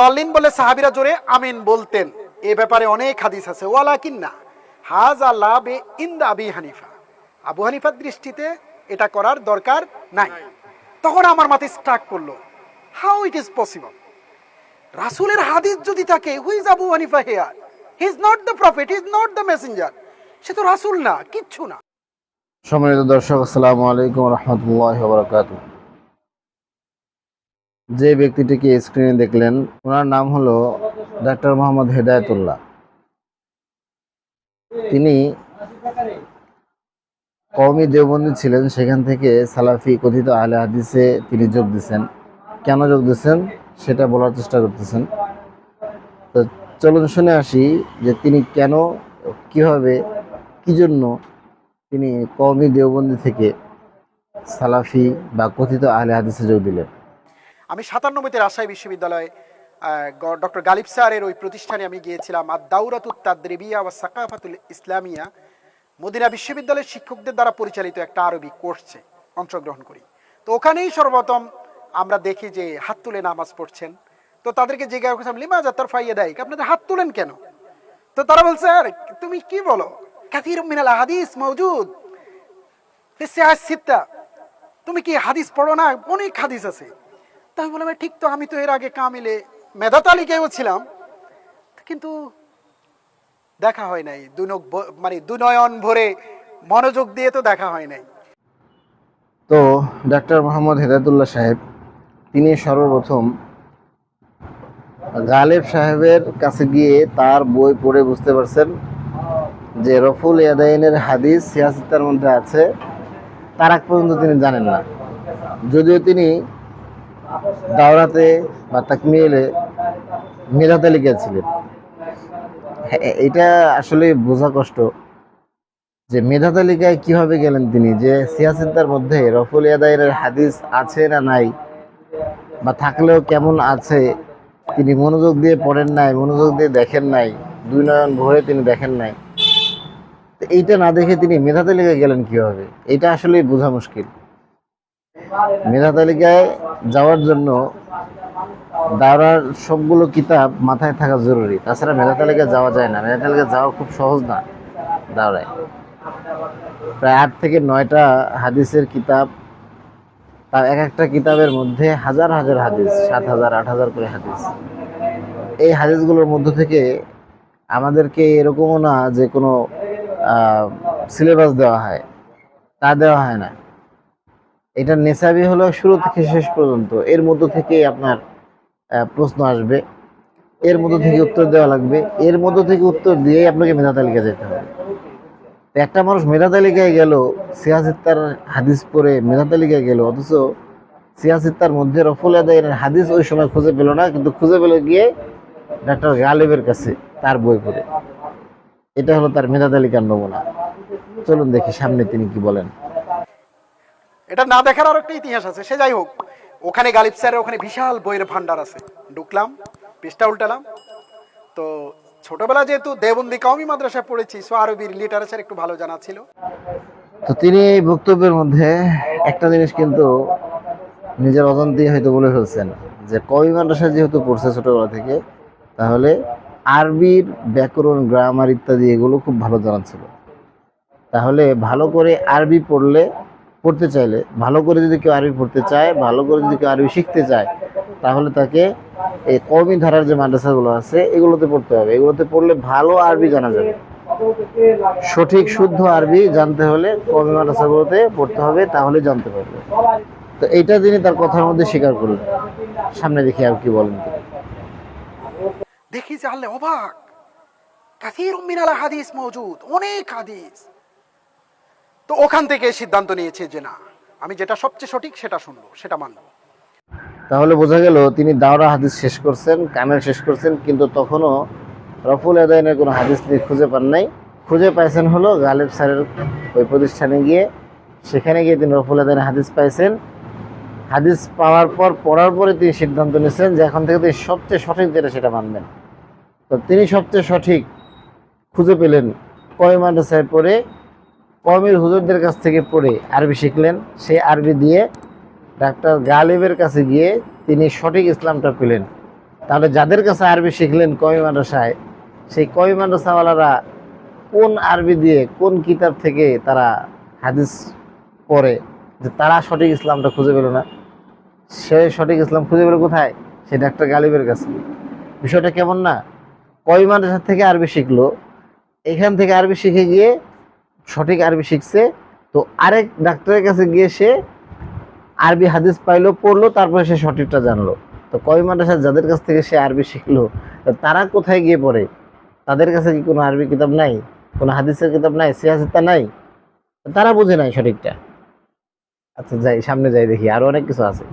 দলিন বলে সাহাবিরা জোরে আমিন বলতেন। এ ব্যাপারে অনেক হাদিস আছে। ওয়ালা কিন্না হাজ আল্লাহ বে ইন্দা আবি হানিফা। আবু হানিফার দৃষ্টিতে এটা করার দরকার নাই। তখন আমার মাথায় স্ট্রাক করল হাউ ইট ইজ পসিবল? রাসূলের হাদিস যদি থাকে who's Abu Hanifa here? He is not the prophet is not the messenger. সে তো রাসূল না, কিচ্ছু না। সম্মানিত দর্শক, আসসালামু আলাইকুম রহমতুল্লাহ বরকাত যে ব্যক্তিটিকে স্ক্রিনে দেখলেন, ওনার নাম হলো ডাক্তার মোহাম্মদ হেদায়তুল্লাহ। তিনি কওমি দেওবন্দি ছিলেন, সেখান থেকে সালাফি কথিত আহলে হাদিসে তিনি যোগ দিচ্ছেন কেন যোগ দিচ্ছেন সেটা বলার চেষ্টা করতেছেন। তো চলুন শুনে আসি যে তিনি কেন, কীভাবে, কি জন্য তিনি কওমি দেওবন্দি থেকে সালাফি বা কথিত আহলে হাদিসে যোগ দিলেন। আমি সাতান্নব্বইতে রাজশাহী বিশ্ববিদ্যালয়ে ডক্টর গালিব স্যারের ওই প্রতিষ্ঠানে আমি গিয়েছিলাম আর দাউরাতুত তাদ্রিবিয়া বা সাকাফাতুল ইসলামিয়া। মদিনা বিশ্ববিদ্যালয়ের শিক্ষকদের দ্বারা পরিচালিত একটা আরবি কোর্সে অংশগ্রহণ করি। তো ওখানেই সর্বপ্রথম আমরা দেখি যে হাত তুলে নামাজ পড়ছেন। তো তাদেরকে জিজ্ঞাসা করছিলাম লিমা যাত্রার ফাইয়ে দেয় আপনাদের হাত তুলেন কেন? তো তারা বলছে, আর, তুমি কি বলো? কাথির মিনাল হাদিস মৌজুদ সিত্তা। তুমি কি হাদিস পড়ো না? অনেক হাদিস আছে। তা আমি বললাম ঠিক তো, আমি তো এর আগে কামিলে মেধা তালিকায়ও ছিলাম, কিন্তু দেখা হয় নাই। দুনক মানে দুনয়ন ভরে মনোযোগ দিয়ে তো দেখা হয় নাই। তো ডাক্তার মোহাম্মদ হেদায়তুল্লাহ সাহেব, তিনি সর্বপ্রথম গালেব সাহেবের কাছে গিয়ে তার বই পড়ে বুঝতে পারছেন যে রফুল ইয়াদাইনের হাদিস সিয়াসিতার মধ্যে আছে, তার আগ পর্যন্ত তিনি জানেন না। যদিও তিনি দাওরাতে বা তাকমিলে মেধা তালিকায় ছিলেন হ্যাঁ, এটা আসলে বোঝা কষ্ট যে মেধা তালিকায় কীভাবে গেলেন তিনি যে সিয়াসিদ্দার মধ্যে রফুল ইয়াদাইনের হাদিস আছে না নাই বা থাকলেও কেমন আছে তিনি মনোযোগ দিয়ে পড়েন নাই মনোযোগ দিয়ে দেখেন নাই দুই নয়ন ভরে তিনি দেখেন নাই। এইটা না দেখে তিনি মেধা তালিকায় গেলেন কীভাবে? এটা আসলে বোঝা মুশকিল। মেধা তালিকায় যাওয়ার জন্য দাওরার সবগুলো কিতাব মাথায় থাকা জরুরি। তাছাড়া মেধা তালিকায় যাওয়া যায় না। মেধা তালিকায় যাওয়া খুব সহজ না দাওরায়। প্রায় আট থেকে নয়টা হাদিসের কিতাব তার এক একটা কিতাবের মধ্যে হাজার হাজার হাদিস, সাত হাজার, আট হাজার করে হাদিস। এই হাদিসগুলোর মধ্য থেকে আমাদেরকে এরকমও না যে কোনো সিলেবাস দেওয়া হয়। তা দেওয়া হয় না। এটা নেশাবি হলো শুরু থেকে শেষ পর্যন্ত। এর মধ্য থেকে আপনার প্রশ্ন আসবে। এর মধ্য থেকে উত্তর দেওয়া লাগবে। এর মধ্য থেকে উত্তর দিয়েই আপনাকে মেধা তালিকা যেতে হবে। একটা মানুষ মেধা তালিকায় গেল সিয়াসিত্তার হাদিস পড়ে মেধা তালিকায় গেল, অথচ সিয়াসিত্তার মধ্যে রফুল আদায়ের হাদিস ওই সময় খুঁজে পেল না, কিন্তু খুঁজে পেল গিয়ে ডাক্তার গালেবের কাছে তার বই পড়ে। এটা হলো তার মেধা তালিকার নমুনা। চলুন দেখি সামনে তিনি কি বলেন। এটা না দেখার আর একটা ইতিহাস আছে, সে যাই হোক। ওখানে গালিব স্যারের ওখানে বিশাল বইয়ের ভান্ডার আছে। ঢুকলাম পৃষ্ঠা উল্টালাম। তো ছোটবেলা যেহেতু দেবন্দি কওমি মাদ্রাসায় পড়েছি সো আরবির লিটারেচার একটু ভালো জানা ছিল। তো তিনি এই বক্তব্যের মধ্যে একটা জিনিস কিন্তু নিজের অজান্তেই হয়তো বলে ফেলছেন, যে কবি মাদ্রাসা যেহেতু পড়ছে ছোটবেলা থেকে, তাহলে আরবির ব্যাকরণ গ্রামার ইত্যাদি এগুলো খুব ভালো জানা ছিল। তাহলে ভালো করে আরবি পড়লে পড়তে চাইলে, ভালো করে যদি কেউ আরবি পড়তে চায়, ভালো করে যদি কেউ আরবি শিখতে চায়, তাহলে তাকে এই কওমি ধারার যে মাদ্রাসাগুলো আছে, এগুলোতে পড়তে হবে। এগুলোতে পড়লে ভালো আরবি জানা যাবে। সঠিক, শুদ্ধ আরবি জানতে হলে কওমি মাদ্রাসাগুলোতে পড়তে হবে, তাহলে জানতে পারবে। তো এইটা তিনি তার কথার মধ্যে স্বীকার করলেন। সামনে দেখি আর কি বলেন দেখি আল্লাহ অবাক। কাথির মিনাল হাদিস মজুদ অনেক হাদিস। তো ওখান থেকে সিদ্ধান্ত নিয়েছে যে না, আমি যেটা সবচেয়ে সঠিক সেটা শুনব, সেটা মানবো। তাহলে বোঝা গেল তিনি দাওরা হাদিস শেষ করছেন, কামেল শেষ করছেন, কিন্তু তখনও রফুল আদায়নের কোনো হাদিস তিনি খুঁজে পান নাই। খুঁজে পাইছেন হলো গালেব স্যারের ওই প্রতিষ্ঠানে গিয়ে, সেখানে গিয়ে তিনি রফুল আদায়নের হাদিস পাইছেন। হাদিস পাওয়ার পর, পড়ার পরে তিনি সিদ্ধান্ত নিয়েছেন যে এখন থেকে তিনি সবচেয়ে সঠিক যেটা সেটা মানবেন। তো তিনি সবচেয়ে সঠিক খুঁজে পেলেন কয় মাদ্রাসায় পড়ে কমের হুজুরদের কাছ থেকে পড়ে আরবি শিখলেন। সেই আরবি দিয়ে ডাক্তার গালিবের কাছে গিয়ে তিনি সঠিক ইসলামটা পেলেন। তাহলে যাদের কাছে আরবি শিখলেন কমি মাদ্রাসায়, সেই কমি মাদ্রাসাওয়ালারা কোন আরবি দিয়ে কোন কিতাব থেকে তারা হাদিস পড়ে যে তারা সঠিক ইসলামটা খুঁজে পেল না? সে সঠিক ইসলাম খুঁজে পেল কোথায়? সে ডাক্তার গালিবের কাছে। বিষয়টা কেমন না? কয় মাদ্রাসা থেকে আরবি শিখলো। এখান থেকে আরবি শিখে গিয়ে সঠিক আরবি শিখছে। তো আরেক ডাক্তারের কাছে গিয়ে সে আরবি হাদিস পাইলো, পড়ল, তারপরে সে সঠিকটা জানলো। তো কয় মাদ্রাসা যাদের কাছ থেকে সে আরবি শিখলো তারা কোথায় গিয়ে পড়ে? তাদের কাছে কি কোনো আরবি কিতাব নাই? কোনো হাদিসের কিতাব নাই? সিয়াসিতা নাই? তারা বুঝে নাই সঠিকটা। আচ্ছা যাই, সামনে যাই দেখি, আরও অনেক কিছু আছে।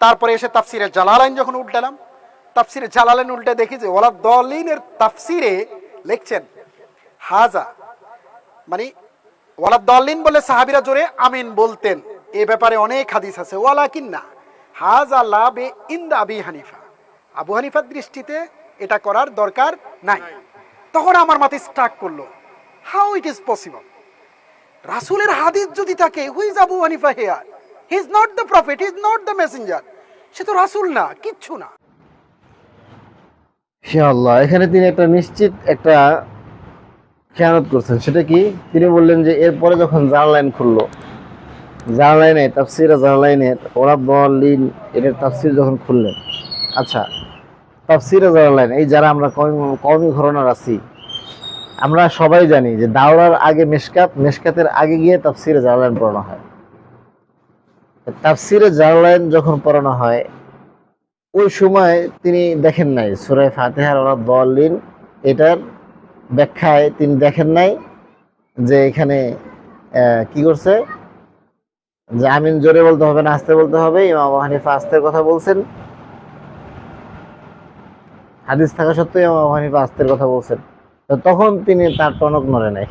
তারপরে এসে তাফসিরে জালালাইন যখন উল্টালাম, তাফসিরে জালালাইন উল্টে দেখি যে ওলা দলিনের তাফসিরে লিখছেন, হাজা মানে ওয়ালা দলিন বলে সাহাবিরা জোরে আমিন বলতেন। এ ব্যাপারে অনেক হাদিস আছে। ওয়ালা কিন্না হাজা লাবে ইন্দা আবি হানিফা। আবু হানিফার দৃষ্টিতে এটা করার দরকার নাই। তখন আমার মাথায় স্ট্রাক করল। হাউ ইট ইজ পসিবল রাসূলের হাদিস যদি থাকে who's Abu Hanifa here he is not the prophet he is not the messenger সে তো রাসূল না, কিচ্ছু না। আল্লাহ এখানে তিনি একটা নিশ্চিত একটা খেয়ানত করছেন, সেটা কি? তিনি বললেন যে, এরপরে যখন জার্লাইন খুললো জার্লাইনে তাফসির জার্লাইনের ওরা বলিন এটার তাফসির যখন খুললেন আচ্ছা তাফসির জার্লাইন এই যারা আমরা কওমি ঘরনার আছি, আমরা সবাই জানি যে, দাওরার আগে মেশকাত, মেশকাতের আগে গিয়ে তাফসিরে জার্লাইন পড়ানো হয়। তাফসিরে জার্লাইন যখন পড়ানো হয়, ওই সময় তিনি দেখেন নাই, সুরায় ফাতেহার ওরা দলিন এটার ব্যাখ্যায় তিনি দেখেন নাই যে এখানে কি করছে? যে আমিন জোরে বলতে হবে না, আস্তে বলতে হবে। ইমাম হানিফা আস্তের কথা বলছেন। হাদিস থাকা সত্ত্বেও ইমাম হানিফা আস্তের কথা বলছেন। তো তখন তিনি তার টনক নড়ে নাই।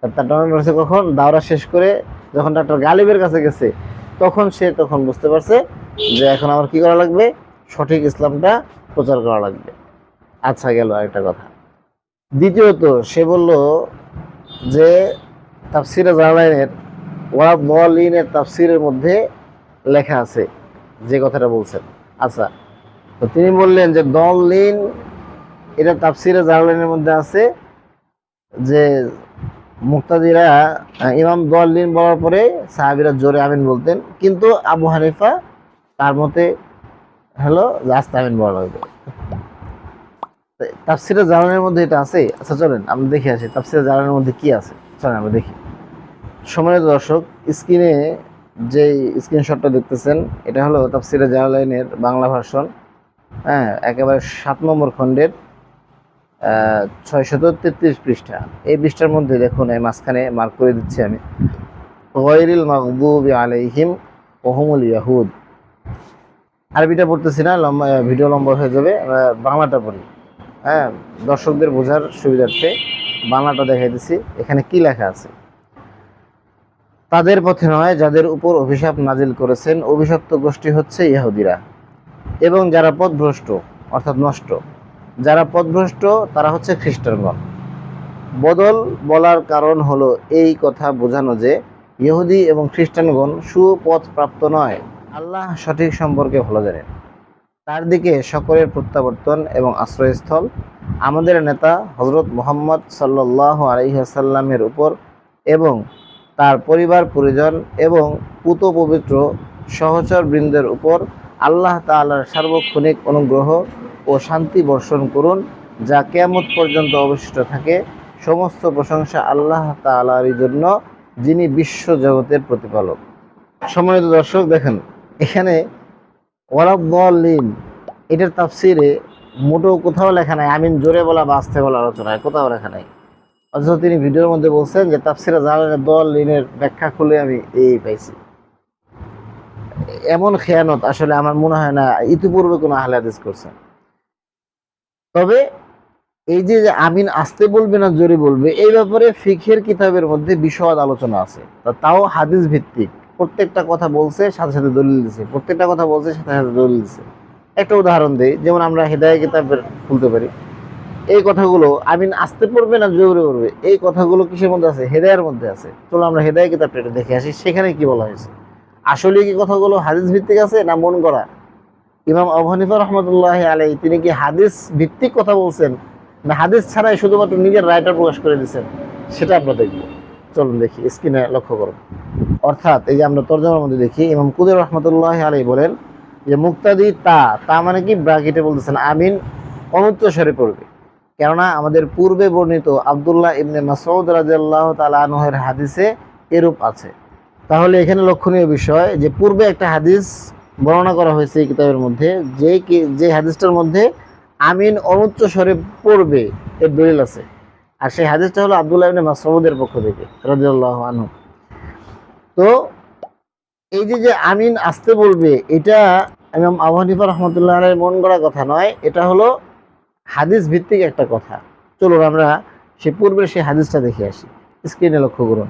তার টনক নড়েছে কখন? দাওরা শেষ করে যখন ডাক্তার গালিবের কাছে গেছে, তখন সে তখন বুঝতে পারছে যে এখন আমার কি করা লাগবে? সঠিক ইসলামটা প্রচার করা লাগবে। আচ্ছা গেল আরেকটা কথা। দ্বিতীয়ত, সে বলল যে তাফসিরে জালাইনের ওরা মলিনের তাফসিরের মধ্যে লেখা আছে যে কথাটা বলছেন। আচ্ছা তো তিনি বললেন যে দলিন এটা তাফসিরে জালাইনের মধ্যে আছে যে মুক্তাদিরা ইমাম দলিন বলার পরে সাহাবিরা জোরে আমিন বলতেন, কিন্তু আবু হানিফা তার মতে হলো রাস্তা আমিন বলা লাগবে। তাফসিরে জালানের মধ্যে এটা আছে? আচ্ছা চলেন, আমরা দেখে আসি, তাফসিরে জালানের মধ্যে কি আছে? চলেন, আমরা দেখি। সম্মানিত দর্শক স্ক্রিনে যে স্ক্রিনশটটা দেখতেছেন, এটা হলো তাফসিরে জালালাইনের বাংলা ভার্সন হ্যাঁ একেবারে সাত নম্বর খণ্ডের ছয়শত তেত্রিশ পৃষ্ঠা। এই পৃষ্ঠার মধ্যে দেখুন, এই মাঝখানে মার্ক করে দিচ্ছি আমি। গয়রিল মাকদুবি আলাইহিম ওহমুল ইয়াহুদ। আরবিটা পড়তেছি না, লম্বা ভিডিও লম্বা হয়ে যাবে, আমরা বাংলাটা পড়ি। হ্যাঁ দর্শকদের বোঝার সুবিধার্থে বাংলাটা দেখাইতেছি এখানে কি লেখা আছে? তাদের পথে নয়, যাদের উপর অভিশাপ নাজিল করেছেন, অভিশপ্ত গোষ্ঠী হচ্ছে ইহুদিরা। এবং যারা পথভ্রষ্ট, অর্থাৎ নষ্ট, যারা পথভ্রষ্ট, তারা হচ্ছে খ্রিস্টানগণ। বদল বলার কারণ হলো এই কথা বোঝানো যে ইহুদি এবং খ্রিস্টানগণ সুপথ প্রাপ্ত নয়। আল্লাহ সঠিক সম্পর্কে ভালো জানেন। তার দিকে সকলের প্রত্যাবর্তন এবং আশ্রয়স্থল। আমাদের নেতা হজরত মোহাম্মদ সাল্লাহ আলহিহাসাল্লামের উপর এবং তার পরিবার, পরিজন এবং পুত পবিত্র সহচর বৃন্দের উপর আল্লাহ তাআলার সার্বক্ষণিক অনুগ্রহ ও শান্তি বর্ষণ করুন, যা কেয়ামত পর্যন্ত অবশিষ্ট থাকে। সমস্ত প্রশংসা আল্লাহ তাআলারই জন্য, যিনি বিশ্ব জগতের প্রতিপালক। সম্মানিত দর্শক, দেখেন, এখানে ওয়ারাবলিন এটার তাফসিরে মোটেও কোথাও লেখা নাই। আমিন জোরে বলা বা আস্তে বলা আলোচনায়, কোথাও লেখা নাই। অথচ তিনি ভিডিওর মধ্যে বলছেন যে তাফসিরে জালালের দল ব্যাখ্যা খুলে আমি এই পাইছি। এমন খেয়ানত আসলে আমার মনে হয় না, ইতিপূর্বে কোনো আহলে হাদিস করছেন। তবে এই যে আমিন আসতে বলবে না জোরে বলবে, এই ব্যাপারে ফিখের কিতাবের মধ্যে বিশদ আলোচনা আছে। তাও হাদিস ভিত্তিক। প্রত্যেকটা কথা বলছে, সাথে সাথে দলিল দিছে। প্রত্যেকটা কথা বলছে, সাথে সাথে দলিল দিছে। একটা উদাহরণ দেই, যেমন আমরা হেদায় কিতাবের খুলতে পারি। এই কথাগুলো, আমিন আসতে পড়বে না জোরে পড়বে? এই কথাগুলো কিসের মধ্যে আছে? হেদায়ের মধ্যে আছে। চলো আমরা হেদায় কিতাবটা একটু দেখে আসি, সেখানে কি বলা হয়েছে। আসলে কি কথাগুলো হাদিস ভিত্তিক আছে না মন করা ইমাম আবু হানিফা রহমতুল্লাহ আলাই তিনি কি হাদিস ভিত্তিক কথা বলছেন? না, হাদিস ছাড়াই শুধুমাত্র নিজের রায়টা প্রকাশ করে দিচ্ছেন সেটা আমরা দেখব। চলুন দেখি, স্ক্রিনে লক্ষ্য করুন। অর্থাৎ এই যে আমরা তর্জমার মধ্যে দেখি, ইমাম কুদের রহমতুল্লাহ আলাই বলেন যে, মুক্তাদি তা তা মানে কি? ব্রাকেটে বলতেছেন, আমিন, অনুচ্চ স্বরে পড়বে। কেননা আমাদের পূর্বে বর্ণিত আবদুল্লাহ ইবনে মাসউদ রাজিয়াল্লাহ তাআলা আনহের হাদিসে এরূপ আছে। তাহলে এখানে লক্ষণীয় বিষয় যে, পূর্বে একটা হাদিস বর্ণনা করা হয়েছে এই কিতাবের মধ্যে, যে যে হাদিসটার মধ্যে আমিন অনুচ্চ স্বরে পড়বে, এর দলিল আছে। আর সেই হাদিসটা হলো আবদুল্লাহ ইবনে মাসউদের পক্ষ থেকে, রাদিয়াল্লাহু আনহু। তো এই যে যে আমিন আসতে বলবে, এটা ইমাম আবু রহমতুল্লাহ মন গড়া কথা নয়, এটা হলো হাদিস ভিত্তিক একটা কথা। চলুন আমরা সে পূর্বের সেই হাদিসটা দেখে আসি। স্ক্রিনে লক্ষ্য করুন।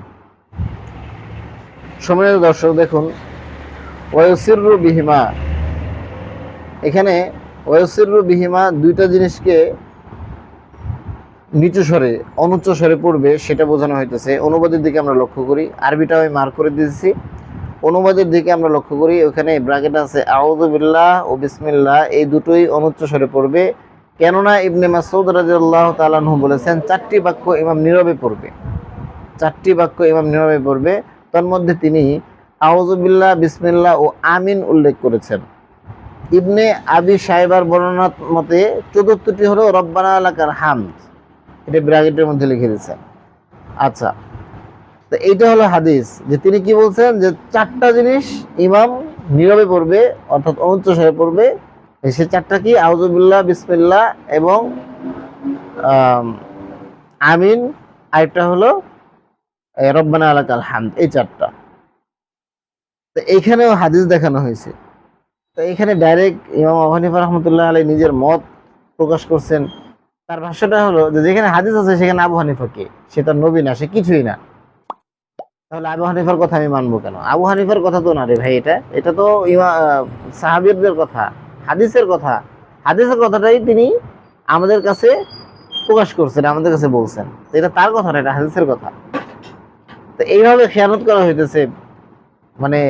সম্মানিত দর্শক, দেখুন ওয়সিরু বিহিমা। এখানে ওয়সিরু বিহিমা দুইটা জিনিসকে নিচু স্বরে, অনুচ্চ স্বরে পড়বে, সেটা বোঝানো হইতেছে। অনুবাদের দিকে আমরা লক্ষ্য করি, আরবিটা আমি মার্ক করে দিয়েছি। অনুবাদের দিকে আমরা লক্ষ্য করি, ওখানে ব্রাকেট আছে আউযুবিল্লাহ ও বিসমিল্লাহ এই দুটোই অনুচ্চ স্বরে পড়বে। কেননা ইবনে মাসউদ রাদিয়াল্লাহু তাআলা আনহু বলেছেন, চারটি বাক্য ইমাম নীরবে পড়বে। চারটি বাক্য ইমাম নীরবে পড়বে। তার মধ্যে তিনি আউযুবিল্লাহ বিসমিল্লাহ ও আমিন উল্লেখ করেছেন। ইবনে আবি সাহেবার বর্ণনা মতে, চতুর্থটি হলো রব্বানা আলাকার হামদ এটা ব্র্যাকেটের মধ্যে লিখে দিয়েছেন আচ্ছা তো এইটা হলো হাদিস যে তিনি কি বলছেন যে চারটা জিনিস ইমাম নীরবে পড়বে অর্থাৎ অনুচ্চ স্বরে পড়বে। সে চারটা কি? আউজুবিল্লাহ বিসমিল্লাহ এবং আম, আমিন। আরেকটা হলো রব্বানা আলাকাল হামদ এই চারটা। তো এইখানেও হাদিস দেখানো হয়েছে। তো এখানে ডাইরেক্ট ইমাম আবু হানিফা রহমতুল্লাহ আলাই নিজের মত প্রকাশ করছেন। তার ভাষ্যটা হলো যেখানে হাদিস আছে, সেখানে আবু হানিফা কে? সে তার নবী না, সে কিছুই না। তাহলে আবু হানিফার কথা আমি মানবো কেন? আবু হানিফার কথা তো না রে ভাই এটা। এটা তো সাহাবিরদের কথা, হাদিসের কথা। হাদিসের কথাটাই তিনি আমাদের কাছে প্রকাশ করছেন, আমাদের কাছে বলছেন। এটা তার কথা না, এটা হাদিসের কথা। তো এইভাবে খেয়ানত করা হইতেছে মানে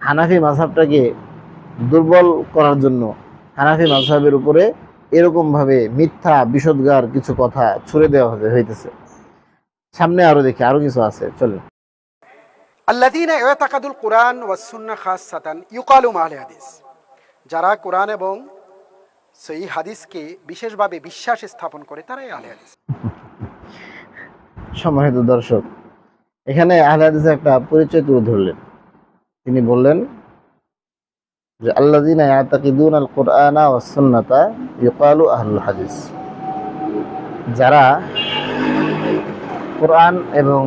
হানাফি মাঝহাবটাকে দুর্বল করার জন্য, হানাফি মাঝহাবের উপরে এরকম ভাবে মিথ্যা বিষদগার কিছু কথা ছুড়ে দেওয়া হইতেছে। সামনে আরও দেখি আরও কিছু আছে চলুন। আল্লাদিন এতাকাদুল কোরআন ওয়াসুন্না খাস সাতান ইউকালু মাহলে হাদিস। যারা কোরআন এবং সেই হাদিসকে বিশেষভাবে বিশ্বাস স্থাপন করে তারাই আলে হাদিস। সম্মানিত দর্শক এখানে আহলে হাদিসের একটা পরিচয় তুলে ধরলেন। তিনি বললেন যে আল্লাযিনা ইয়াতাকিদুন আল কুরআনা ওয়াস সুন্নাতা ইউকালু আহলুল হাদিস। যারা কোরআন এবং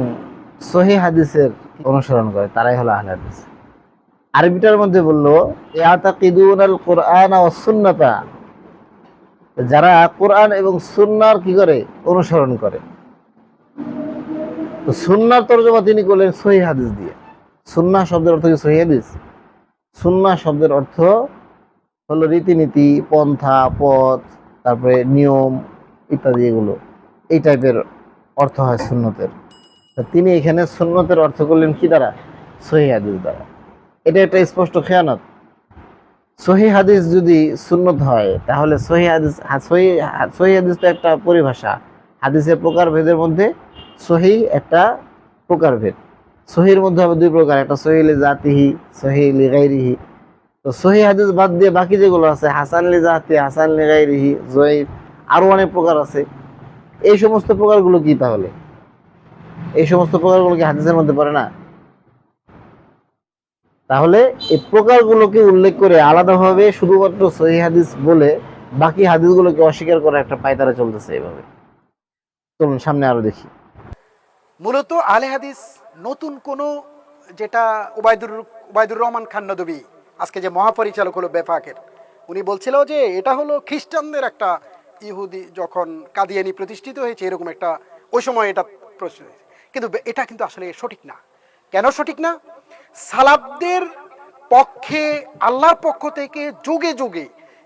সহি হাদিসের অনুসরণ করে, তারাই হলো আহলে হাদিস। আরবিটার মধ্যে বলল, ইয়াতাকিদুন আল কুরআনা ওয়াস সুন্নাতা যারা কোরআন এবং সুন্নার কি করে? অনুসরণ করে। তো সুন্নার তর্জমা তিনি করলেন সহি হাদিস দিয়ে। সুন্না শব্দের অর্থ কি সহি হাদিস? সুন্না শব্দের অর্থ হলো রীতিনীতি, পন্থা, পথ, তারপরে নিয়ম ইত্যাদি এগুলো। এই টাইপের অর্থ হয় সুন্নতের। তিনি এখানে সুন্নতের অর্থ করলেন কি দ্বারা? সহি হাদিস দ্বারা। এটা একটা স্পষ্ট খেয়ানত। সহি হাদিস যদি সুন্নত হয়, তাহলে সহি হাদিস, সহি সহি হাদিস তো একটা পরিভাষা। হাদিসের প্রকারভেদের মধ্যে সহি একটা প্রকারভেদ। সহির মধ্যে হবে দুই প্রকার, একটা সহিলি জাতিহি সহিলি গাইরিহি। তো সহি হাদিস বাদ দিয়ে বাকি যেগুলো আছে, হাসান লি জাতি, হাসান লি গাইরিহি, জয়ীফ, আরও অনেক প্রকার আছে। এই সমস্ত প্রকারগুলো কি তাহলে? এই সমস্ত প্রকারগুলো কি হাদিসের মধ্যে পড়ে না? তাহলে এই প্রকারগুলোকে উল্লেখ করে আলাদাভাবে শুধুমাত্র সহি হাদিস বলে বাকি হাদিসগুলোকে অস্বীকার করা একটা পায়তারা চলতেছে এইভাবে চলুন সামনে আরও দেখি। মূলত আলে হাদিস নতুন কোনো যেটা ওবায়দুর ওবায়দুর রহমান খান নদবী আজকে যে মহাপরিচালক হলো বেফাকের, উনি বলছিল যে এটা হলো খ্রিস্টানদের একটা ইহুদি যখন কাদিয়ানি প্রতিষ্ঠিত হয়েছে, এরকম একটা ওই সময় এটা প্রশ্ন কিন্তু এটা কিন্তু আসলে সঠিক না। কেন সঠিক না? সালাবদের পক্ষে, আল্লাহর পক্ষ থেকে যুগে যুগে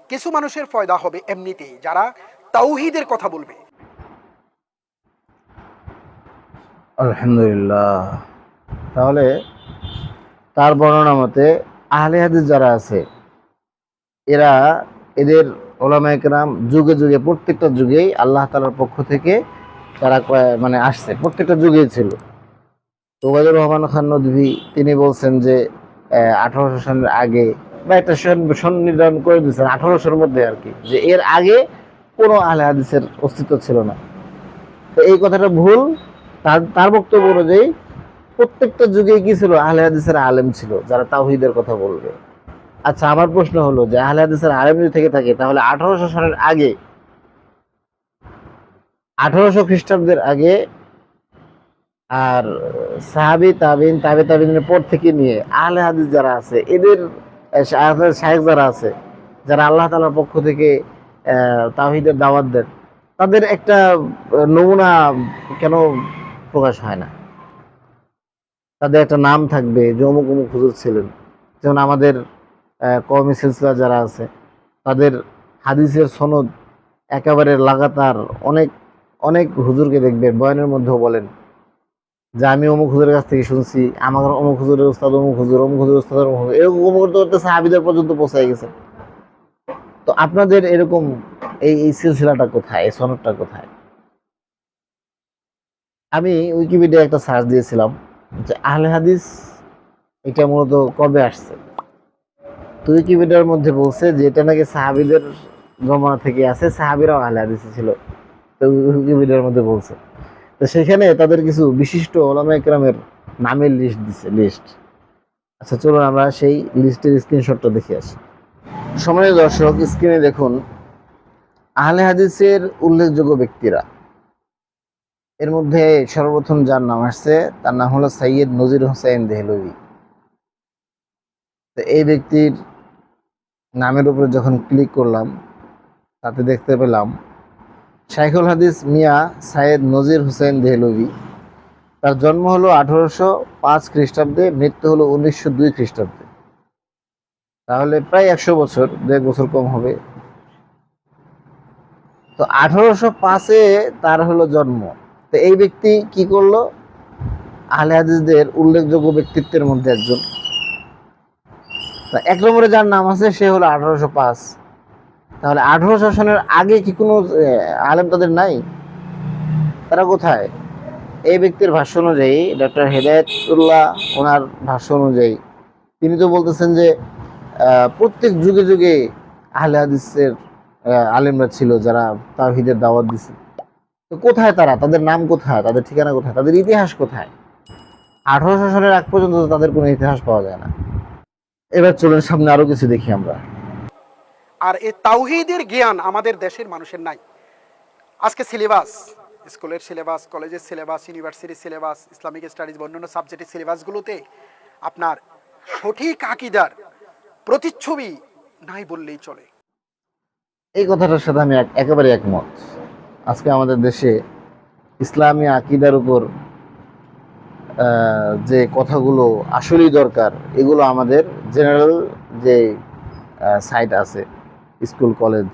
কিছু মানুষের ফয়দা হবে এমনিতেই, যারা তাওহিদের কথা বলবে। আলহামদুলিল্লাহ। তাহলে তার বর্ণনা মতে আহলে হাদিস যারা আছে, এরা এদের ওলামা একরাম যুগে যুগে, প্রত্যেকটা যুগেই আল্লাহ তালার পক্ষ থেকে তারা মানে আসছে, প্রত্যেকটা যুগেই ছিল। ওবায়দুর রহমান খান নদী তিনি বলছেন যে আঠারোশো সনের আগে, বা একটা সন- সন নির্ধারণ করে দিয়েছেন, আঠারোশোর মধ্যে আর কি, যে এর আগে কোনো আহলে হাদিসের অস্তিত্ব ছিল না। তো এই কথাটা ভুল তার তার বক্তব্য অনুযায়ী প্রত্যেকটা যুগে কি ছিল? আহলে হাদিসের আলেম ছিল যারা তাওহিদের কথা বলবে। আচ্ছা আমার প্রশ্ন হলো যে আহলে হাদিসের আলেম যদি থেকে থাকে তাহলে আঠারোশো সালের আগে আঠারোশো খ্রিস্টাব্দের আগে আর সাহাবি তাবিন তাবে তাবিনের পর থেকে নিয়ে আহলে হাদিস যারা আছে এদের শাহেক যারা আছে যারা আল্লাহ তালার পক্ষ থেকে আহ, তাওহিদের দাওয়াত দেন তাদের একটা নমুনা কেন প্রকাশ হয় না। তাদের একটা নাম থাকবে, যে অমুক অমুক হুজুর ছিলেন। যেমন আমাদের কওমি সিলসিলা যারা আছে, তাদের হাদিসের সনদ একেবারে লাগাতার অনেক অনেক হুজুরকে দেখবে বয়ানের মধ্যেও বলেন, যে আমি অমুক হুজুরের কাছ থেকে শুনছি, আমার অমুক হুজুরের উস্তাদ, অমুক হুজুর অমুক হুজুর উস্তাদ, অমুক হুজুর, এরকম করতে করতে সাহাবিদের পর্যন্ত পৌঁছায় গেছে। তো আপনাদের এরকম এই এই সিলসিলাটা কোথায়, এই সনদটা কোথায়? আমি উইকিপিডিয়া একটা সার্চ দিয়েছিলাম যে আহলে হাদিস এটা মূলত কবে আসছে? তো উইকিপিডিয়ার মধ্যে বলছে যে এটা নাকি সাহাবিদের জমানা থেকে আছে সাহাবিরাও আহলে হাদিসে ছিল। তো উইকিপিডিয়ার মধ্যে বলছে। তো সেখানে তাদের কিছু বিশিষ্ট ওলামা একরামের নামের লিস্ট দিছে লিস্ট আচ্ছা চলুন আমরা সেই লিস্টের স্ক্রিনশটটা দেখে আসি। সময় দর্শক স্ক্রিনে দেখুন, আহলে হাদিসের উল্লেখযোগ্য ব্যক্তিরা। এর মধ্যে সর্বপ্রথম যার নাম আসছে, তার নাম হলো সৈয়দ নজির হোসেন দেহলভি তো এই ব্যক্তির নামের উপরে যখন ক্লিক করলাম, তাতে দেখতে পেলাম, শাইখুল হাদিস মিয়া সাইয়েদ নজির হোসেন দেহলভি তার জন্ম হলো আঠারোশো পাঁচ খ্রিস্টাব্দে, মৃত্যু হলো উনিশশো দুই খ্রিস্টাব্দে। তাহলে প্রায় একশো বছর দু এক বছর কম হবে। তো আঠারোশো পাঁচে তার হলো জন্ম। তো এই ব্যক্তি কি করল? আহলে হাদিসদের উল্লেখযোগ্য ব্যক্তিত্বের মধ্যে একজন। এক নম্বরে যার নাম আছে, সে হলো আঠারোশো পাঁচ। তাহলে আঠারোশো সনের আগে কি কোনো আলেম তাদের নাই? তারা কোথায়? এই ব্যক্তির ভাষ্য অনুযায়ী, ডক্টর হেদায়তুল্লাহ ওনার ভাষ্য অনুযায়ী, তিনি তো বলতেছেন যে প্রত্যেক যুগে যুগে আহলে হাদিসের আলেমরা ছিল যারা তাহিদের দাওয়াত দিছে। তো কোথায় তারা? তাদের নাম কোথায়? তাদের ঠিকানা কোথায়? তাদের ইতিহাস কোথায়? আঠারোশো সালের আগ পর্যন্ত তাদের কোনো ইতিহাস পাওয়া যায় না। এবার চলুন সামনে আরও কিছু দেখি আমরা। আর এই তাওহিদের জ্ঞান আমাদের দেশের মানুষের নাই। আজকে সিলেবাস স্কুলের সিলেবাস কলেজের সিলেবাস ইউনিভার্সিটির সিলেবাস ইসলামিক স্টাডিজ বা অন্যান্য সাবজেক্টের সিলেবাসগুলোতে আপনার সঠিক আকিদার প্রতিচ্ছবি নাই বললেই চলে। এই কথাটার সাথে আমি এক- একেবারে একমত। আজকে আমাদের দেশে ইসলামী আকিদার উপর যে কথাগুলো আসলেই দরকার, এগুলো আমাদের জেনারেল যে সাইট আছে স্কুল কলেজ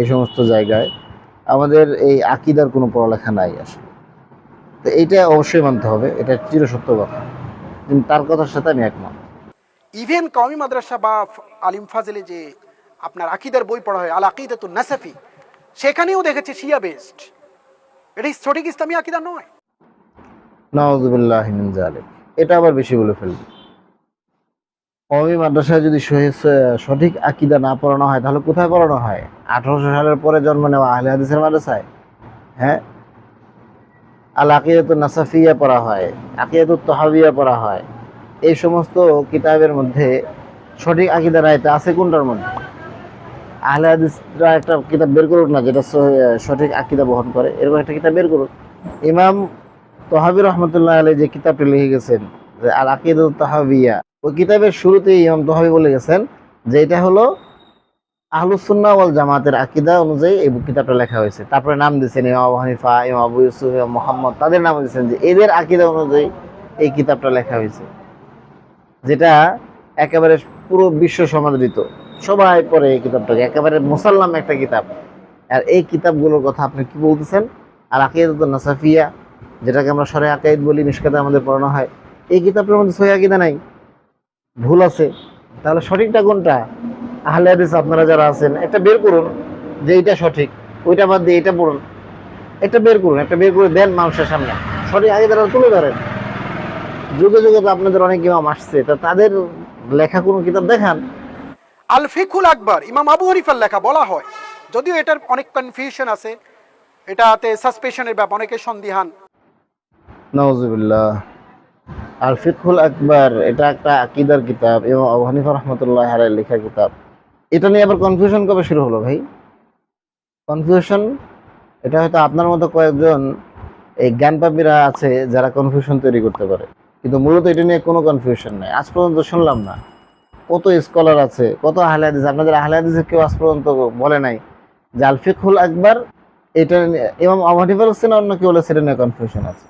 এই সমস্ত জায়গায়, আমাদের এই আকিদার কোনো পড়ালেখা নাই আসলে। তো এইটা অবশ্যই মানতে হবে, এটা চিরসত্য কথা। কিন্তু তার কথার সাথে আমি একমত। ইভেন কওমি মাদ্রাসা বা আলিম ফাজলে যে আপনার আকিদার বই পড়া হয় আল আকিদা তো নাসাফি সেখানেও দেখেছি শিয়া বেসড এটা সঠিক ইসলামী আকিদা নয়। এটা আবার বেশি বলে ফেলবে। মাদ্রাসায় যদি সঠিক আকিদা না পড়ানো হয়, তাহলে কোথায় পড়ানো হয়? আঠারোশো সালের পরে জন্ম নেওয়া আহলে হাদিসের মাদ্রাসায়? হ্যাঁ? আল আকিদাতুন নাসাফিয়া পড়া হয়, আকিদাতুত তহাবিয়া পড়া হয়। এই সমস্ত কিতাবের মধ্যে সঠিক আকিদা রায়তা আছে কোনটার মধ্যে? আহলে হাদিসরা একটা কিতাব বের করুক না, যেটা সঠিক আকিদা বহন করে, এরকম একটা কিতাব বের করুক। ইমাম তহাবি রহমতুল্লাহ আলী যে কিতাবটি লিখে গেছেন, যে আল আকিদুল তাহাবিয়া, ওই কিতাবের শুরুতেই ইমাম তহাবি বলে গেছেন যে এটা হলো আহলুসুন্না জামাতের আকিদা অনুযায়ী এই কিতাবটা লেখা হয়েছে। তারপরে নাম দিয়েছেন ইমাম আবু হানিফা, ইমাম আবু ইউসুফ, ইমাম মোহাম্মদ, তাদের নাম দিয়েছেন যে এদের আকিদা অনুযায়ী এই কিতাবটা লেখা হয়েছে, যেটা একেবারে পুরো বিশ্ব সমাদৃত। সবাই পড়ে এই কিতাবটাকে। একেবারে মুসাল্লাম একটা কিতাব। আর এই কিতাবগুলোর কথা আপনি কি বলতেছেন? আর আকিদাতুন নাসাফিয়া, যেটাকে আমরা সরে আকাইদ বলি, মিশকাতে আমাদের পড়ানো হয়, এই কিতাবটার মধ্যে সহি আকিদা নাই? ভুল আছে। তাহলে সঠিকটা কোনটা? আহলে হাদিস আপনারা যারা আছেন, একটা বের করুন যে এইটা সঠিক, ওইটা বাদ দিয়ে এটা পড়ুন। একটা বের করুন, একটা বের করে দেন মানুষের সামনে। সঠিক আগে তারা তুলে ধরেন। যুগে যুগে তো আপনাদের অনেক ইমাম আসছে, তা তাদের লেখা কোনো কিতাব দেখান? আল ফিকুল আকবর, ইমাম আবু হরিফার লেখা বলা হয়। যদিও এটার অনেক কনফিউশন আছে, এটাতে সাসপেশনের ব্যাপার, অনেকে সন্দিহান। নওয়াজুবিল্লাহ আর ফিকুল আকবর, এটা একটা আকিদার কিতাব এবং আবু হানিফা রহমতুল্লাহ হারের লেখা কিতাব। এটা নিয়ে আবার কনফিউশন কবে শুরু হলো ভাই? কনফিউশন এটা হয়তো আপনার মতো কয়েকজন এই জ্ঞানপাপীরা আছে যারা কনফিউশন তৈরি করতে পারে। কিন্তু মূলত এটা নিয়ে কোনো কনফিউশন নাই। আজ পর্যন্ত শুনলাম না। কত স্কলার আছে কত আহলে হাদিস আপনাদের আহলে হাদিসের কেউ আজ পর্যন্ত বলে নাই। যে আল ফিকুল আকবর এটা নিয়ে- এবং আবু হানিফা হোসেন অন্য কেউ বলে সেটা নিয়ে কনফিউশন আছে।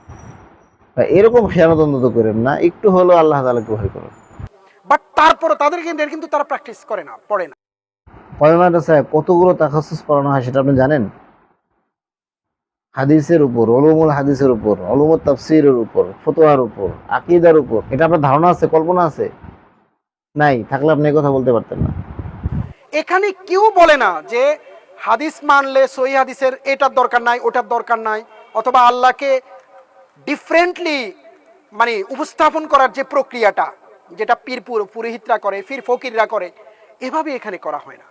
এরকম খেয়ানত অন্তত করেন না একটু হলেও আল্লাহ তালাকে ভয় করুন। বাট তারপরে তাদের কিন্তু কিন্তু তারা প্র্যাকটিস করে না পড়ে না। পয়মাটা সাহেব কতগুলো তাকাসুস পড়ানো হয় সেটা আপনি জানেন? হাদিসের উপর অলুমুল হাদিসের উপর অলুমুল তাফসিরের উপর ফতোয়ার উপর আকিদার উপর। এটা আপনার ধারণা আছে কল্পনা আছে? নাই থাকলে আপনি কথা বলতে পারতেন না। এখানে কেউ বলে না যে হাদিস মানলে সহি হাদিসের এটার দরকার নাই ওটার দরকার নাই অথবা আল্লাহকে ডিফারেন্টলি মানে উপস্থাপন করার যে প্রক্রিয়াটা যেটা পীর পুর- পুরোহিতরা করে ফির ফকিররা করে এভাবে এখানে করা হয় না।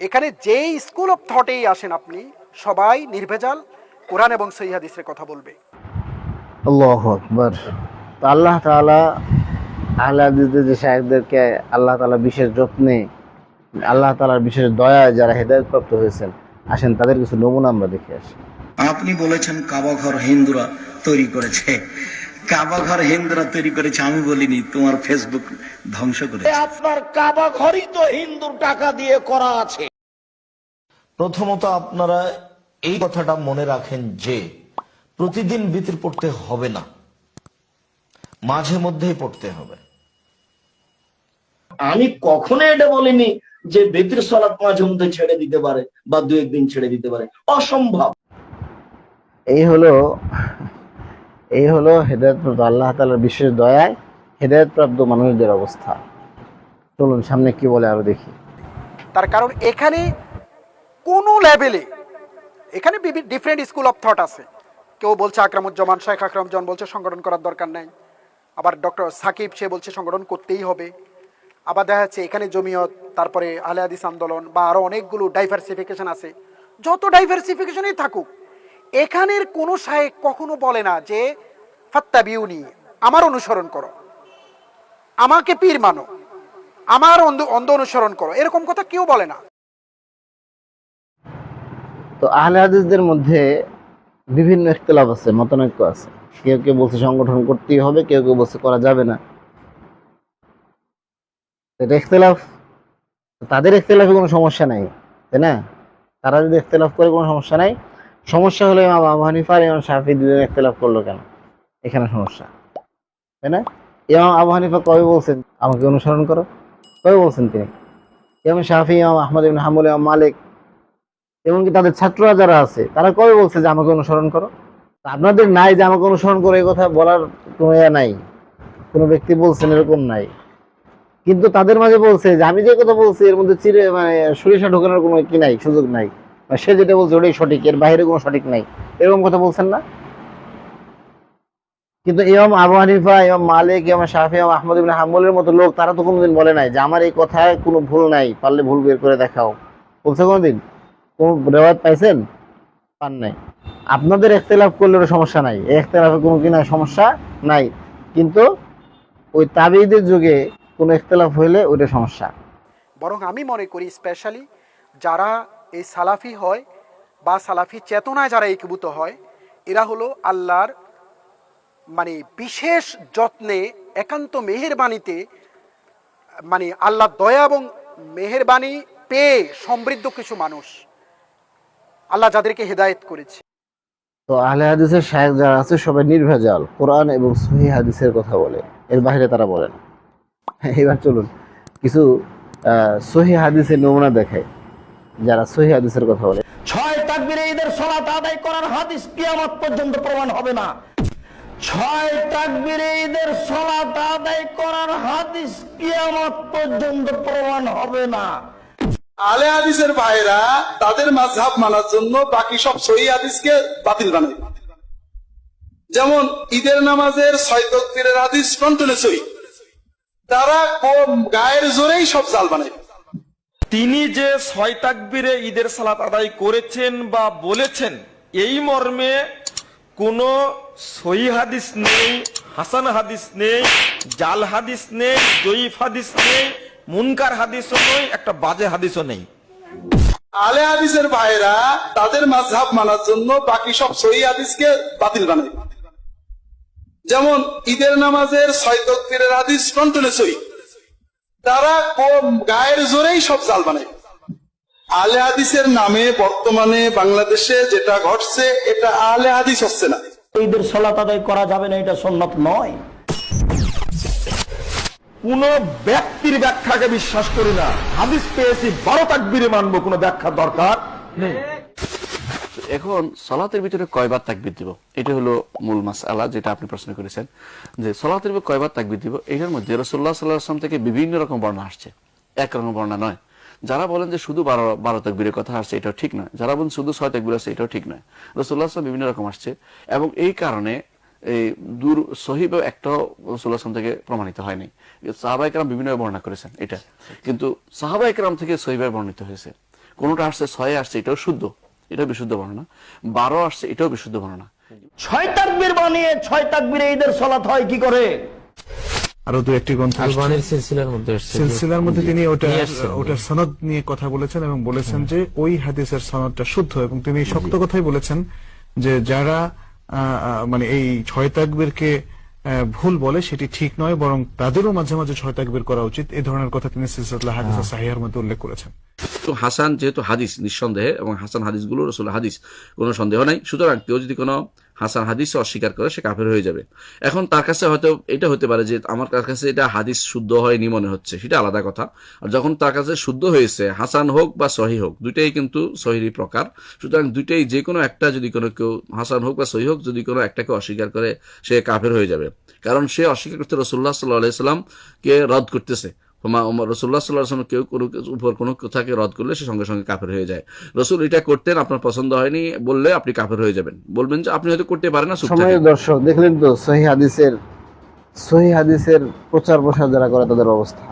এখানে যেই স্কুল অফ থটেই আসেন আপনি সবাই নির্ভেজাল কোরআন এবং সহি হাদিসের কথা বলবে। আল্লাহ আকবর। আল্লাহ তাআলা আহলে হাদিসদের যে শাহেকদেরকে আল্লাহ তাআলা বিশেষ যত্নে আল্লাহ তাআলার বিশেষ দয়ায় যারা হেদায়তপ্রাপ্ত হয়েছেন আসেন তাদের কিছু নমুনা আমরা দেখে আসি। আপনি বলেছেন কাবাঘর হিন্দুরা তৈরি করেছে। কাবাঘর হিন্দুরা তৈরি করেছে আমি বলিনি তোমার ফেসবুক ধ্বংস করেছে। আপনার কাবা ঘরই তো হিন্দুর টাকা দিয়ে করা আছে। প্রথমত আপনারা এই কথাটা মনে রাখেন যে প্রতিদিন বিতির পড়তে হবে না। মাঝে মধ্যেই পড়তে হবে। আমি কখনো এটা বলিনি যে বেতির সলাৎ মাঝে মধ্যে ছেড়ে দিতে পারে বা দু একদিন ছেড়ে দিতে পারে। অসম্ভব। এই হলো এই হলো হেদায়তপ্রাপ্ত আল্লাহ তাআলার বিশেষ দয়ায় হেদায়তপ্রাপ্ত মানুষদের অবস্থা। চলুন সামনে কি বলে আরও দেখি। তার কারণ এখানে কোনো লেভেলে এখানে ডিফারেন্ট স্কুল অফ থট আছে। কেউ বলছে আকরামুজ্জামান শেখ আকরামুজ্জামান বলছে সংগঠন করার দরকার নাই। আবার ডক্টর সাকিব সে বলছে সংগঠন করতেই হবে। আবার দেখা যাচ্ছে এখানে জমিয়ত, তারপরে আলে হাদিস আন্দোলন বা আরও অনেকগুলো ডাইভার্সিফিকেশন আছে। যত ডাইভার্সিফিকেশনই থাকুক, এখানের কোনো শায়েক কখনো বলে না যে ফাত্তা বিউনি আমার অনুসরণ করো। আমাকে পীর মানো। আমার অন্ধ অন্ধ অনুসরণ করো। এরকম কথা কেউ বলে না। তো আহলে হাদিসদের মধ্যে বিভিন্ন ইখতলাফ আছে, মতানৈক্য আছে। কেউ কেউ বলছে সংগঠন করতেই হবে, কেউ কেউ বলছে করা যাবে না। এটা ইখতলাফ তাদের ইখতলাফে কোনো সমস্যা নাই, তাই না? তারা যদি ইখতলাফ করে কোনো সমস্যা নাই, সমস্যা হলে ইমাম আবু হানিফা আর ইমাম শাফি দুজন ইখতলাফ করল কেন? এখানে সমস্যা, তাই না? ইমাম আবু হানিফা কবে বলছেন? আমাকে অনুসরণ করো। কবে বলছেন তিনি? ইমাম শাফি, ইমাম আহমদ ইবনে হাম্বল, ইমাম মালিক এমনকি তাদের ছাত্ররা যারা আছে, তারা কবে বলছে যে আমাকে অনুসরণ করো? আপনাদের নাই যে আমাকে অনুসরণ করো এই কথা বলার কোনো নাই। কোনো ব্যক্তি বলছেন এরকম নাই। কিন্তু তাদের মাঝে বলছে যে, আমি যে কথা বলছি, এর মধ্যে চিরে মানে সরিষা ঢোকানোর কোনো কি নাই, সুযোগ নাই। সে যেটা বলছে, ওটাই সঠিক, এর বাইরে কোনো সঠিক নাই। এরকম কথা বলছেন না? কিন্তু ইমাম আবু হানিফা, ইমাম মালিক, ইমাম শাফি, ইমাম আহমদ ইবনে হাম্বলের মতো লোক, তারা তো কোনোদিন বলে নাই যে, আমার এই কথায় কোনো ভুল নাই, পারলে ভুল বের করে দেখাও। বলছে কোনোদিন? কোন রেওয়াজ পাইছেন? পান নাই। আপনাদের ইখতিলাফ করলে ওটা সমস্যা নাই। এই ইখতিলাফে কোনো কি কিনা সমস্যা নাই। কিন্তু ওই তাবিদের যুগে কোনো ইখতিলাফ হইলে ওইটা সমস্যা। বরং আমি মনে করি স্পেশালি যারা এই সালাফি হয় বা সালাফি চেতনায় যারা একীভূত হয় এরা হলো আল্লাহর মানে বিশেষ যত্নে একান্ত মেহেরবাণীতে মানে আল্লাহর দয়া এবং মেহেরবাণী পেয়ে সমৃদ্ধ কিছু মানুষ আল্লাহ যাদেরকে হেদায়েত করেছে। তো আহলে হাদিসের শায়েখ যারা আছে সবাই নির্ভেজাল। কোরআন এবং সহি হাদিসের কথা বলে। এর বাইরে তারা বলে না। এবার চলুন। কিছু সহি হাদিসের নমুনা দেখায় যারা সহি হাদিসের কথা বলে। ছয় তাকবিরে ঈদের সলাত আদায় করার হাদিস কিয়ামত পর্যন্ত প্রমাণ হবে না। ছয় তাকবিরে ঈদের সলাত আদায় করার হাদিস কিয়ামত পর্যন্ত প্রমাণ হবে না। আলে হাদিসের ভাইরা তাদের মাঝহাব মানার জন্য বাকি সব সহি হাদিসকে বাতিল বানায় যেমন ঈদের নামাজের ছয় তকবীরের হাদিস টনটনে সহি। তারা গায়ের জোরেই সব জাল বানায়। তিনি যে ছয় তাকবীরে ঈদের সালাত আদায় করেছেন বা বলেছেন এই মর্মে কোনো সহি হাদিস নেই হাসান হাদিস নেই জাল হাদিস নেই জয়ীফ হাদিস নেই মুনকার হাদিসও নেই একটা বাজে হাদিসও নেই। আলে হাদিসের ভাইরা তাদের মাঝহাব মানার জন্য বাকি সব সহি হাদিসকে বাতিল বানায়। যেমন ঈদের নামাজের ছয় তকবীরের হাদিস টনটনে সহি তারা গায়ের জোরেই সব জাল বানায়। আলে হাদিসের নামে বর্তমানে বাংলাদেশে যেটা ঘটছে, এটা আলে হাদিস হচ্ছে না। ঈদের সলাত আদায় করা যাবে না, এটা সন্ন্যত নয়। কোন ব্যক্তির ব্যাখ্যাকে বিশ্বাস করি না। হাদিস পেয়েছি, বারো তাকবিরে মানবো, কোনো ব্যাখ্যা দরকার নেই। এখন সলাতের ভিতরে কয়বার তাকবির দিব? এটা হলো মূল মাসআলা যেটা আপনি প্রশ্ন করেছেন, যে সলাতের ভিতরে কয়বার তাকবির দিব? এটার মধ্যে রসুল্লাহ সাল্লাহ থেকে বিভিন্ন রকম বর্ণা আসছে। এক রকম বর্ণনা নয়। যারা বলেন যে শুধু বারো বারো তাকবীরের কথা আসছে, এটাও ঠিক নয়। যারা বলেন শুধু ছয় তাকবির আসছে, এটাও ঠিক নয়। রসুল্লাহ আসলাম বিভিন্ন রকম আসছে এবং এই কারণে এই দূর সহিব একটাও রসুল্লাহ আসলাম থেকে প্রমাণিত হয়নি। সাহাবাইকরাম বিভিন্ন বর্ণনা করেছেন এটা। কিন্তু সাহাবাইকরাম থেকে সহিবাই বর্ণিত হয়েছে। কোনোটা আসছে, ছয়ে আসছে, এটাও শুদ্ধ। এটাও বিশুদ্ধ বর্ণনা। বারো আসছে এটাও বিশুদ্ধ বর্ণনা। ছয় তাকবির বানিয়ে ছয় তাকবিরে ঈদের সলাত হয় কি করে? আরও দু একটি গ্রন্থ সিলসিলার মধ্যে সিলসিলার মধ্যে তিনি ওটা ওটার সনদ নিয়ে কথা বলেছেন এবং বলেছেন যে ওই হাদিসের সনদটা শুদ্ধ এবং তিনি শক্ত কথাই বলেছেন যে যারা মানে এই ছয় তাকবীরকে ভুল বলে সেটি ঠিক নয়, বরং তাদেরও মাঝে মাঝে ছয় তাকবির করা উচিত। এ ধরনের কথা তিনি সিলসিলা হাদিস সাহিয়ার মধ্যে উল্লেখ করেছেন। তো হাসান যেহেতু হাদিস নিঃসন্দেহে এবং হাসান হাদিসগুলো রসুল হাদিস, কোনো সন্দেহ নাই। সুতরাং কেউ যদি কোনো হাসান হাদিস অস্বীকার করে সে কাফের হয়ে যাবে। এখন তার কাছে হয়তো এটা হতে পারে যে আমার কাছে এটা হাদিস শুদ্ধ হয়নি মনে হচ্ছে, সেটা আলাদা কথা। আর যখন তার কাছে শুদ্ধ হয়েছে, হাসান হোক বা সহি হোক, দুইটাই কিন্তু সহিরই প্রকার। সুতরাং দুইটাই যে কোনো একটা যদি কোনো কেউ হাসান হোক বা সহি হোক, যদি কোনো একটাকে অস্বীকার করে, সে কাফের হয়ে যাবে। কারণ সে অস্বীকার করতে রসুল্লাহ সাল্লাহ সাল্লামকে রদ করতেছে। রসুল্লাহ সাল্লাহ কেউ কোনো উপর কোনো কথাকে রদ করলে সে সঙ্গে সঙ্গে কাফের হয়ে যায়। রসুল এটা করতেন আপনার পছন্দ হয়নি বললে আপনি কাফের হয়ে যাবেন। বলবেন যে আপনি হয়তো করতে পারেন না সময় দর্শক দেখলেন তো সহি হাদিসের সহি হাদিসের প্রচার প্রসার যারা করে তাদের অবস্থা।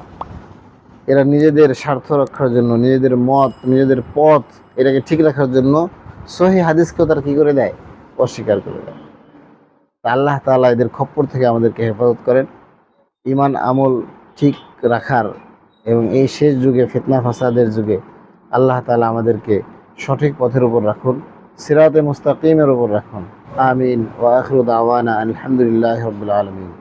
এরা নিজেদের স্বার্থ রক্ষার জন্য নিজেদের মত নিজেদের পথ এটাকে ঠিক রাখার জন্য সহি হাদিসকেও তারা কি করে দেয়? অস্বীকার করে দেয়। আল্লাহ তাআলা এদের খপ্পর থেকে আমাদেরকে হেফাজত করেন। ইমান আমল ঠিক রাখার এবং এই শেষ যুগে ফিতনা ফাসাদের যুগে আল্লাহ তালা আমাদেরকে সঠিক পথের উপর রাখুন, সিরাতে মুস্তাকিমের উপর রাখুন। আমিন ওয়াখরুদ আওয়ানা আলহামদুলিল্লাহ আলমিন আলামিন।